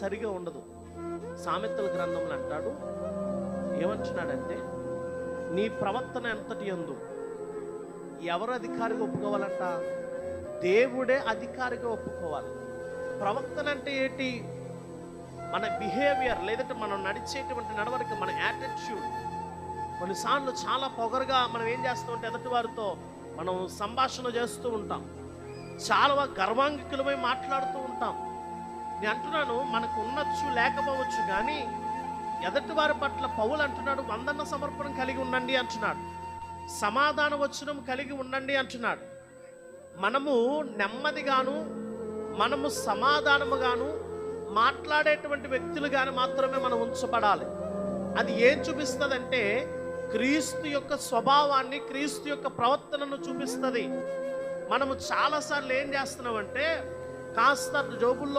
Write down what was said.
సరిగా ఉండదు. సామెతల గ్రంథంలో అంటాడు ఏమంటున్నాడంటే నీ ప్రవర్తన ఎంతటి ఎందు? ఎవరు అధికారిగా ఒప్పుకోవాలంట? దేవుడే అధికారిగా ఒప్పుకోవాలి. ప్రవర్తన అంటే ఏంటి? మన బిహేవియర్ లేదంటే మనం నడిచేటువంటి నడవడిక మన యాటిట్యూడ్ కొన్నిసార్లు చాలా పొగరుగా మనం ఏం చేస్తూ ఉంటే ఎదుటి వారితో మనం సంభాషణ చేస్తూ ఉంటాం. చాలా గర్వాంగికులమై మాట్లాడుతూ ఉంటాం. నేను అంటున్నాను మనకు ఉండొచ్చు లేకపోవచ్చు కానీ ఎదటి వారి పట్ల పౌలు అంటున్నాడు వందన సమర్పణం కలిగి ఉండండి అంటున్నాడు. సమాధాన వచనం కలిగి ఉండండి అంటున్నాడు. మనము నెమ్మదిగాను మనము సమాధానముగాను మాట్లాడేటువంటి వ్యక్తులుగాను మాత్రమే మనం ఉంచబడాలి. అది ఏం చూపిస్తుందంటే క్రీస్తు యొక్క స్వభావాన్ని క్రీస్తు యొక్క ప్రవర్తనను చూపిస్తుంది. మనము చాలాసార్లు ఏం చేస్తున్నామంటే కాస్త జోబుల్లో